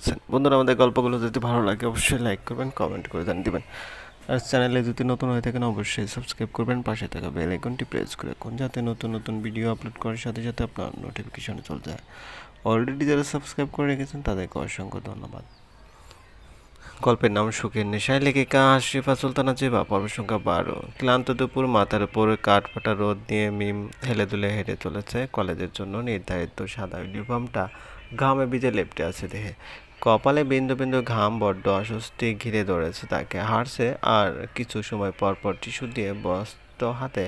পাচ্ছেন বন্ধুরা, আমাদের গল্পগুলো যদি ভালো লাগে, অবশ্যই লাইক করবেন কমেন্ট করে জানিয়ে দেবেন। আর চ্যানেলে যদি নতুন হয়ে থাকেন, অবশ্যই সাবস্ক্রাইব করবেন। পাশে থাকা বেল আইকনটি প্রেস করে রাখুন, যাতে নতুন নতুন ভিডিও আপলোড করার সাথে সাথে আপনার নোটিফিকেশনে চলে যায়। অলরেডি যারা সাবস্ক্রাইব করে রেখেছেন, তাদেরকে অসংখ্য ধন্যবাদ। গল্পের নাম সুখের নেশায় লেখিকা আশরিফা সুলতানা জেবা পর্ব সংখ্যা বারো। ক্লান্ত দুপুর, মাথার উপর কাঠ ফাটা রোদ নিয়ে মিম হেলে দুলে হেঁটে চলেছে। কলেজের জন্য নির্ধারিত সাদা ইউনিফর্মটা ঘামে ভিজে লেপটে আছে দেহে। কপালে বিন্দু বিন্দু ঘাম বড্ড অস্বস্তি ঘিরে ধরেছে তাকে। হারছে আর কিছু সময় পর পর টিস্যু দিয়ে বস্ত হাতে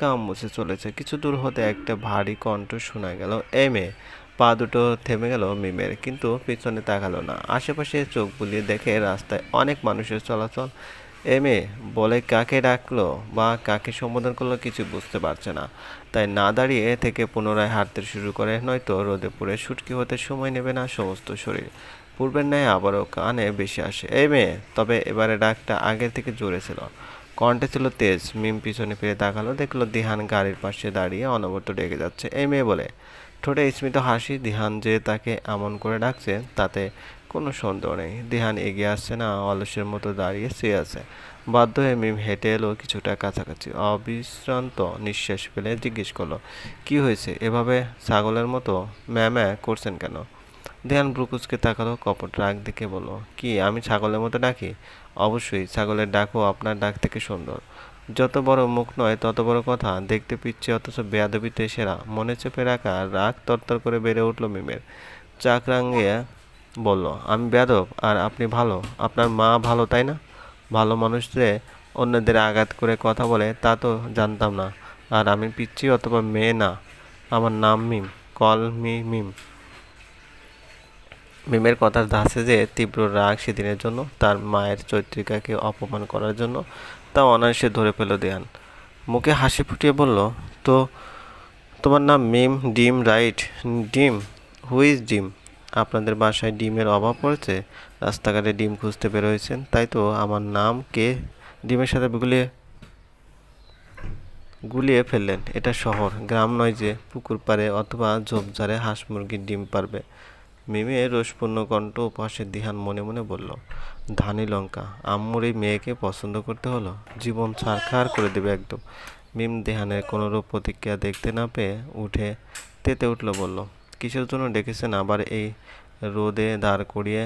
গাম মুছে চলেছে। কিছু দূর হতে একটা ভারী কণ্ঠ শোনা গেল এ মেয়ে, পা দুটো থেমে গেল মিমের, কিন্তু পিছনে তাকালো না। আশেপাশে চোখ বুলিয়ে দেখে রাস্তায় অনেক মানুষের চলাচল এ মেয়ে বলে কাকে ডাকলো বা কাকে সম্বোধন করল কিছু বুঝতে পারছে না। তাই না দাঁড়িয়ে থেকে পুনরায় হাঁটতে শুরু করে, নয়তো রোদে পুড়ে শুটকি হতে সময় নেবে না সমস্ত শরীর। পূর্বের ন্যায় আবারও কানে বেশি আসে। এই মেয়ে তবে এবারে ডাকটা আগের থেকে জোরে ছিল। কণ্ঠে ছিল তেজ, মিম পিছনে ফিরে তাকালো, দেখল দিহান গাড়ির পাশে দাঁড়িয়ে অনবরত ডেকে যাচ্ছে। এই মেয়ে বলে, ঠোঁটে স্মিত হাসি, দিহান যে তাকে এমন করে ডাকছে, তাতে কোনো সন্দেহ নেই। দিহান এগিয়ে আসছে না, অলসের মতো দাঁড়িয়ে শুয়ে আছে। বাধ্য হয়ে মিম হেঁটে এলো কিছুটা কাছাকাছি। অবিশ্রান্ত নিঃশ্বাস ফেলে জিজ্ঞেস করল, কি হয়েছে? এভাবে ছাগলের মতো ম্যা ম্যা করছেন কেন? ধ্যান ব্রুকুসকে তাকালো, কপট রাগ দেখে বলল, কি, আমি ছাগলের মতো ডাকি অবশ্যই, ছাগলের ডাকও আপনার ডাক থেকে সুন্দর। যত বড় মুখ নয়, তত বড় কথা। দেখতে পিচ্ছে অথচ বেয়াদবিতে সেরা। মনে চেপে রাখা রাগ তরতর করে বেড়ে উঠল মিমের। চাক রাঙিয়ে বলল, আমি বেয়াদব আর আপনি ভালো। আপনার মা ভালো, তাই না? ভালো মানুষদের অন্যদের আঘাত করে কথা বলে, তা তো জানতাম না। আর আমি পিচ্ছি অথবা মেয়ে না। আমার নাম মিম, কল মি মিম। মিমের কথার ধাসে যে তীব্র রাগ সেদিনের জন্য, তার মায়ের চৈত্রিকাকে অপমান করার জন্য, তা অনায়াসে ধরে পেল দেয়ান। মুখে হাসি ফুটিয়ে বলল, তো তোমার নাম মিম ডিম, রাইট? ডিম? হুইজ ডিম? আপনাদের বাসায় ডিমের অভাব পড়েছে, রাস্তাঘাটে ডিম খুঁজতে বেরোয়েছেন তাই তো আমার নাম কে? ডিমের সাথে গুলিয়ে গুলিয়ে ফেললেন। এটা শহর, গ্রাম নয় যে পুকুর পাড়ে অথবা ঝোপঝাড়ে হাঁস মুরগির ডিম পারবে। মিমে রোষপূর্ণ কণ্ঠ পাশে দিহান মনে মনে বলল, ধানি লঙ্কা, আম্মুর এই মেয়েকে পছন্দ করতে হলো? জীবন ছারখার করে দেবে একদম। মিম দেহানের কোনোরূপ প্রতিক্রিয়া দেখতে না পেয়ে উঠে, তেতে উঠল, বলল কিসের জন্য ডেকেছেন, আবার এই রোদে দাঁড় করিয়ে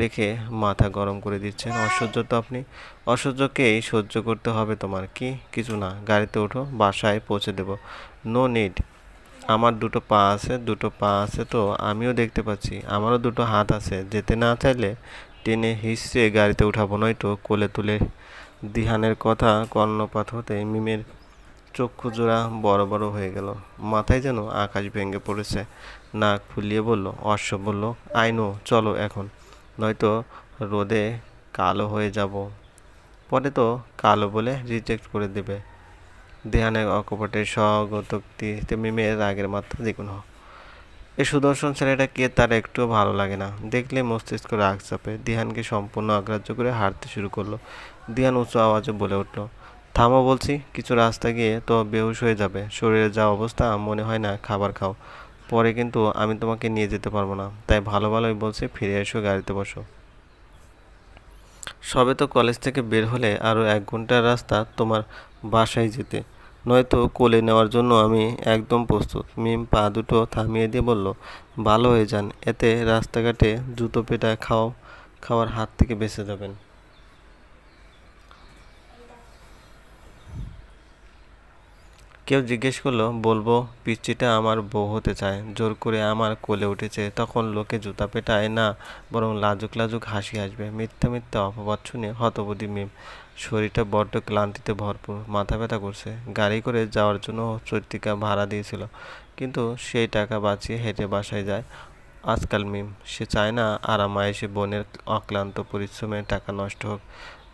রেখে মাথা গরম করে দিচ্ছেন। অসহ্য তো আপনি? অসহ্যকেই সহ্য করতে হবে তোমার, কি? কিছু না, গাড়িতে ওঠো, বাসায় পৌঁছে দেব। No need. আমার দুটো পা আছে, দুটো পা আছে তো আমিও দেখতে পাচ্ছি। আমারও দুটো হাত আছে, যেতে না চাইলে টেনে হিসড়ে গাড়িতে উঠাবো, নয়তো কোলে তুলে দিহানের কথা কর্ণপাত হতে মিমের চক্ষু জোড়া বড় বড় হয়ে গেল। মাথায় যেন আকাশ ভেঙে পড়েছে। নাক ফুলিয়ে বলল, অশ্ব, বলল আইনো চলো এখন। নয়তো রোদে কালো হয়ে যাব। পরে তো কালো বলে রিজেক্ট করে দেবে। দেহানের অকপটের স্বগতোক্তিতে মিমের রাগের মাত্রা দ্বিগুণ হয় এই সুদর্শন ছেলেটা কে তার একটুও ভালো লাগে না। দেখলে মস্তিষ্ক রাগ চাপে। দিহানকে সম্পূর্ণ অগ্রাহ্য করে হাঁটতে শুরু করল। দিহান উঁচু আওয়াজে বলে উঠল, থামো বলছি, কিছু রাস্তা গিয়ে তো বেহুশ হয়ে যাবে। শরীরে যা অবস্থা মনে হয় না, খাবার খাও। পরে কিন্তু আমি তোমাকে নিয়ে যেতে পারব না। তাই ভালো ভালোই বলছে, ফিরে এসো, গাড়িতে বসো। সবে তো কলেজ থেকে বের হলে আরও এক ঘণ্টার রাস্তা তোমার বাসায় যেতে। নয়তো কোলে নেওয়ার জন্য আমি একদম প্রস্তুত। মিম পা দুটো থামিয়ে দিয়ে বলল, ভালো হয়ে যান, এতে রাস্তাঘাটে জুতো পেটা খাও, খাওয়ার হাত থেকে বেঁচে যাবেন। কেউ জিজ্ঞেস করল, বলব, পিচ্চিটা আমার বউ হতে চায়। জোর করে আমার কোলে উঠেছে। তখন লোকে জুতা পেটায় না, বরং লাজুক লাজুক হাসি আসবে। মিথ্যা মিথ্যা অপবাদ শুনে হতবুদ্ধি মিম। শরীরটা বড্ড ক্লান্তিতে ভরপুর, মাথা ব্যথা করছে। গাড়ি করে যাওয়ার জন্য চৈত্রিকা ভাড়া দিয়েছিল, কিন্তু সেই টাকা বাঁচিয়ে হেঁটে বাসায় যায় আজকাল মিম। সে চায় না আরামায়েশে বোনের অক্লান্ত পরিশ্রমে টাকা নষ্ট হোক।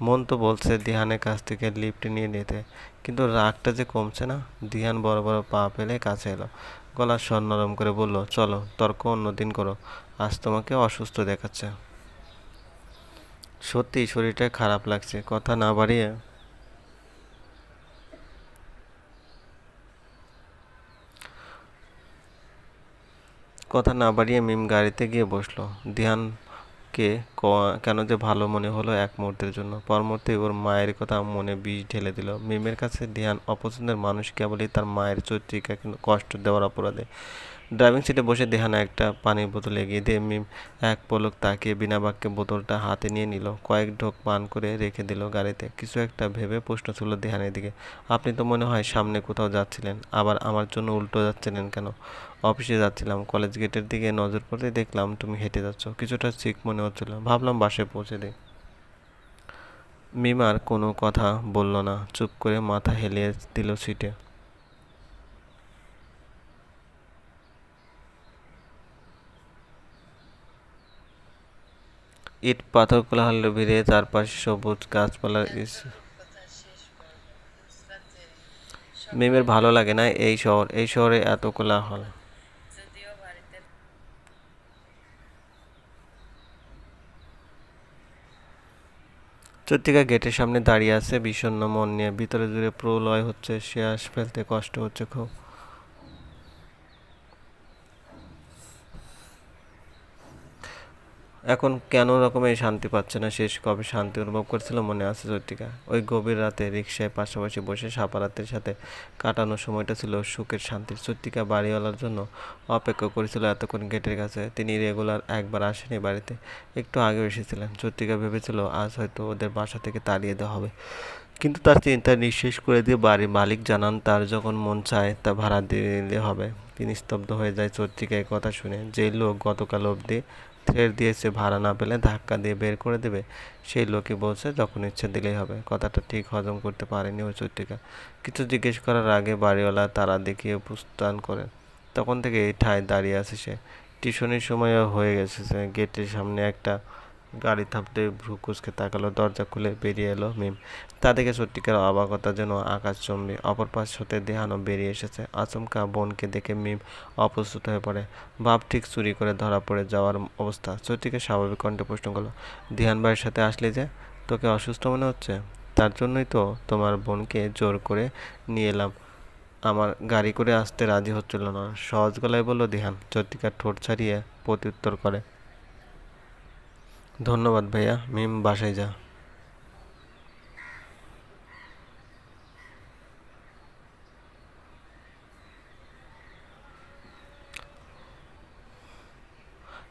মন তো বলছে দিহানের কাছ থেকে লিফট নিয়ে নিতে। কিন্তু রাগটা যে কমছে না? দিহান বড় বড় পা ফেলে কাছে এলো। গলার স্বর নরম করে বলল, চলো, তর্ক অন্যদিন করো। আজ তোমাকে অসুস্থ দেখাচ্ছে। সত্যি শরীরটা খারাপ লাগছে, কথা না বাড়িয়ে কথা না বাড়িয়ে মিম গাড়িতে গিয়ে বসল। ধ্যান ক- কেন যে ভালো মনে হলো এক মুহূর্তের জন্য। পর মুহূর্তে ওর মায়ের কথা মনে বিষ ঢেলে দিল। মিমের কাছে ধ্যান, অপছন্দের মানুষ কেবলই তার মায়ের চরিত্রিকাকে কষ্ট দেওয়ার অপরাধে। ড্রাইভিং সিটে বসে দেহানা একটা পানির বোতল এগিয়ে দিয়ে মিম এক পলক তাকিয়ে বিনা বাক্যে বোতলটা হাতে নিয়ে নিল। কয়েক ঢোক পান করে রেখে দিল গাড়িতে। কিছু একটা ভেবে প্রশ্ন ছিল দেহানের দিকে, আপনি তো মনে হয় সামনে কোথাও যাচ্ছিলেন, আবার আমার জন্য উল্টো যাচ্ছিলেন কেন? অফিসে যাচ্ছিলাম কলেজ গেটের দিকে নজর পড়তে দেখলাম তুমি হেঁটে যাচ্ছ। কিছুটা ঠিক মনে হচ্ছিল। ভাবলাম বাসায় পৌঁছে দিই। মিম আর কোনো কথা বলল না। চুপ করে মাথা হেলিয়ে দিল সিটে। ইট পাথর কোলাহল ভিড়ে চারপাশে সবুজ গাছপালার ইস- মিমের ভালো লাগে না এই শহর। এই শহরে এত কোলাহল। চত্রিকা গেটের সামনে দাঁড়িয়ে আছে বিষণ্ণ মন নিয়ে। ভিতরে জুড়ে প্রলয় হচ্ছে শ্বাস ফেলতে কষ্ট হচ্ছে খুব। এখন কেন রকমের শান্তি পাচ্ছে না? শেষ কবে শান্তি অনুভব করছিল মনে আছে চৈত্রিকা ওই গভীর রাতে রিক্সায় পাশাপাশি বসে সাপারাতের সাথে কাটানোর সময়টা ছিল সুখের শান্তির। চৈত্রিকা বাড়িওয়ালার জন্য অপেক্ষা করেছিল এতক্ষণ গেটের কাছে। তিনি রেগুলার একবার আসেনি বাড়িতে, একটু আগে এসেছিলেন। চৈত্রিকা ভেবেছিল, আজ হয়তো ওদের বাসা থেকে তাড়িয়ে দেওয়া হবে। কিন্তু তার চিন্তা নিঃশেষ করে দিয়ে বাড়ির মালিক জানান, তার যখন মন চায়, তা ভাড়া দিয়ে দিলে হবে। তিনি স্তব্ধ হয়ে যায় এই কথা শুনে। যেই লোক গতকাল অবধি ছেড়ে দিয়েছে ভাড়া না পেলে ধাক্কা দিয়ে বের করে দেবে। সেই লোকই বলছে, যখন ইচ্ছে দিলেই হবে। কথাটা ঠিক হজম করতে পারেনি ওই চৈত্রিকা। কিছু জিজ্ঞেস করার আগে বাড়িওয়ালা তারা দেখিয়ে প্রস্থান করে তখন থেকে এই ঠায় দাঁড়িয়ে আছে সে। টিউশনির সময়ও হয়ে গেছে গেটের সামনে একটা গাড়ি থামতে ভ্রুকুচকে তাকালো, দরজা খুলে বেরিয়ে এলো মিম। তা দেখে সত্যিকার অবাকতা যেন আকাশ চম্বি অপর পাশ হতে দেহানো বেরিয়ে এসেছে। আচমকা বোনকে দেখে মিম অপ্রস্তুত হয়ে পড়ে। ভাব ঠিক চুরি করে ধরা পড়ে যাওয়ার অবস্থা। সত্যিকে স্বাভাবিক কণ্ঠে প্রশ্ন করল, দিহান ভাইয়ের সাথে আসলে যে? তোকে অসুস্থ মনে হচ্ছে? তার জন্যই তো তোমার বোনকে জোর করে নিয়ে এলাম। আমার গাড়ি করে আসতে রাজি হচ্ছিল না। সহজ গলায় বলল, দিহান চত্রিকার ঠোঁট ছাড়িয়ে প্রত্যুত্তর করে। ধন্যবাদ ভাইয়া, মিম বাসায় যা।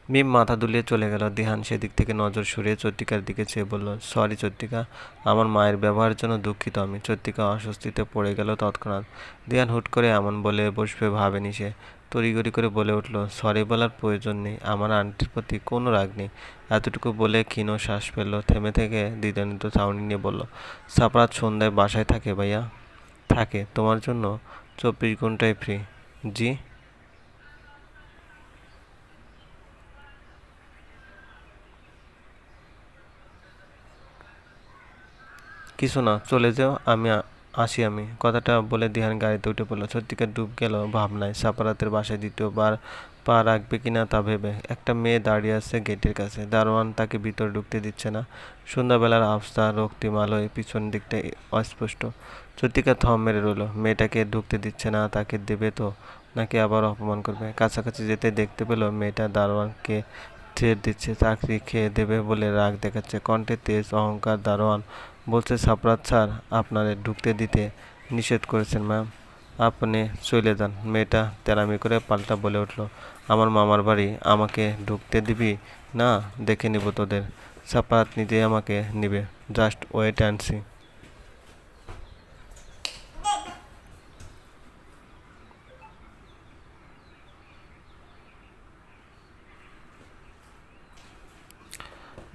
মিম মাথা দুলিয়ে চলে গেল। দিহান সেদিক থেকে নজর সরিয়ে চত্রিকার দিকে চেয়ে বলল, সরি চত্রিকা আমার মায়ের ব্যবহারের জন্য দুঃখিত আমি। চত্রিকা অস্বস্তিতে পড়ে গেল তৎক্ষণাৎ। দিহান হুট করে এমন বলে বসবে ভাবেনি সে। তড়িগড়ি করে বলে উঠল, সরি বলার প্রয়োজন নেই, আমার আন্টির প্রতি কোনো রাগ নেই। এতটুকু বলে ক্ষীণ শ্বাস ফেলল, থেমে থেকে দ্বিধান্বিত চাউনি নিয়ে বলল, সাপরাত সন্ধ্যায় বাসায় থাকে ভাইয়া? থাকে, তোমার জন্য। চব্বিশ ঘন্টায় ফ্রি। জি? কিছু না, চলে যাও, আমি আসি আমি। কথাটা বলে দিহান গাড়িতে উঠে পড়ল। সত্যিকার ডুব গেল ভাবনায়। সাপারাতের বাসায় দ্বিতীয়বার পা রাখবে কি না তা ভেবে একটা মেয়ে দাঁড়িয়ে আছে গেটের কাছে। দারোয়ান তাকে ভিতরে ঢুকতে দিচ্ছে না। সন্ধ্যাবেলার আফসা, রক্তিম আলোয় পিছন দিকটা অস্পষ্ট। সত্যিকা থম মেরে রইল। মেয়েটাকে ঢুকতে দিচ্ছে না, তাকে দেবে তো? নাকি আবার অপমান করবে? কাছাকাছি যেতে দেখতে পেল মেয়েটা দারোয়ানকে ছেড় দিচ্ছে, চাকরি খেয়ে দেবে বলে রাগ দেখাচ্ছে। কণ্ঠে তেজ, অহংকার, দারোয়ান বলছে সাপরাত স্যার, আপনারে ঢুকতে দিতে নিষেধ করেছেন, ম্যাম। আপনি চলে যান। মেয়েটা তেরামি করে পাল্টা বলে উঠল, আমার মামার বাড়ি আমাকে ঢুকতে দিবি? না, দেখে নিব তোদের। সাপারাত নিজেই আমাকে নিবে। Just wait and see.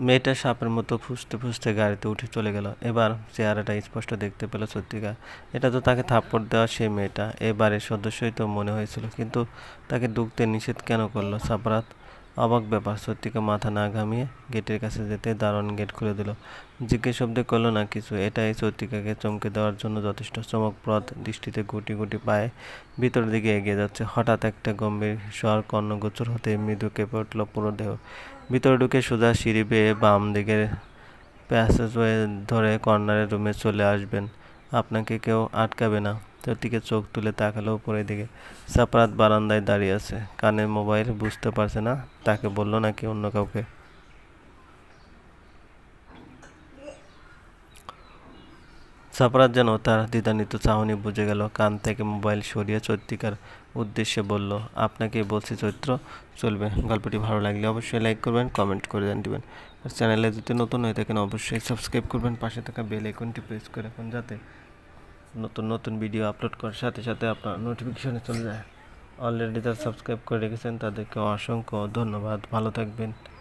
মেয়েটা সাপের মতো ফুসতে ফুসতে গাড়িতে উঠে চলে গেল। এবার চেহারাটা স্পষ্ট দেখতে পেল সত্যিকার এটা তো তাকে থাপ্পড় দেওয়া সেই মেয়েটা। এবারের সদস্যই তো মনে হয়েছিল, কিন্তু তাকে ঢুকতে নিষেধ কেন করল সাপরাত অবাক ব্যাপার, সত্যিকা মাথা না ঘামিয়ে গেটের কাছে যেতে দারুণ গেট খুলে দিল। জিজ্ঞেস শব্দে করল, না, কিছু। এটাই সত্যিকাকে চমকে দেওয়ার জন্য যথেষ্ট। চমকপ্রদ দৃষ্টিতে গুটি গুটি পায়ে ভিতরের দিকে এগিয়ে যাচ্ছে। হঠাৎ একটা গম্ভীর স্বর কর্ণগোচর হতে মৃদু কেঁপে উঠল পুরো দেহ। ভিতরে ঢুকে সোজা সিঁড়ি পেয়ে বাম দিকের প্যাসেজওয়ে ধরে কর্নারের রুমে চলে আসবেন। আপনাকে কেউ আটকাবে না। চোরটিকে চোখ তুলে তাকালো উপরের দিকে। সাপরাত বারান্দায় দাঁড়িয়ে আছে। কানে মোবাইল বুঝতে পারছে না। তাকে বলল নাকি অন্য কাউকে। সাফরাজ যেন তার দ্বিধান্বিত চাহনি বুঝে গেল, কান থেকে মোবাইল সরিয়ে চৈত্রিকার উদ্দেশ্যে বলল আপনাকে বলছি চৈত্র, চলবে। গল্পটি ভালো লাগলে অবশ্যই লাইক করবেন, কমেন্ট করে দেন দিবেন। আর চ্যানেলে যদি নতুন হয়ে থাকেন, অবশ্যই সাবস্ক্রাইব করবেন, পাশে থাকা বেল আইকনটি প্রেস করে রাখুন যাতে নতুন নতুন ভিডিও আপলোড করার সাথে সাথে আপনার নোটিফিকেশনে চলে যায়। অলরেডি যারা সাবস্ক্রাইব করে রেখেছেন, তাদেরকে অসংখ্য ধন্যবাদ। ভালো থাকবেন।